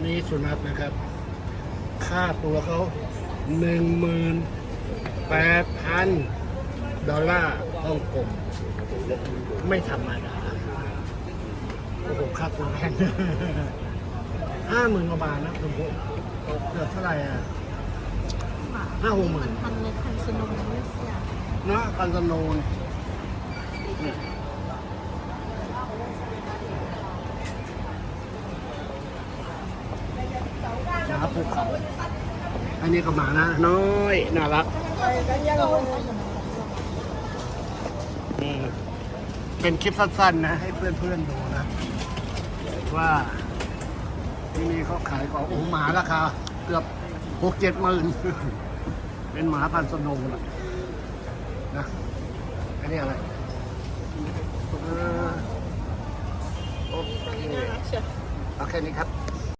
นนี้สุนัขนะครับ ค่าตัวเขาหนึ่งหมื่นแปดพันดอลลาร์ฮ่องกงไม่ธรรมดาโอ้โหค่าตัวแพงห้าหมื่นกว่าบาทนะคุณผู้เกือบเท่าไหร่อะห้าหกหมื่นพันเลยพันสนุกไม่เสียนะกันสโนนนี่าภูเขา อันนี้ก็หมานะน้อยน่ารักนี่เป็นคลิปสั้นๆนะ ให้เพื่อนๆดูนะ ว่าที่นี่เขาขายของโอ้หมาราคาเกือบหกเจ็ดหมื่นเป็นหมาพันธุ์สนว์นะนะอันนี้อะไรโอเคน่ารักเชียวเอาแค่นี้ครับ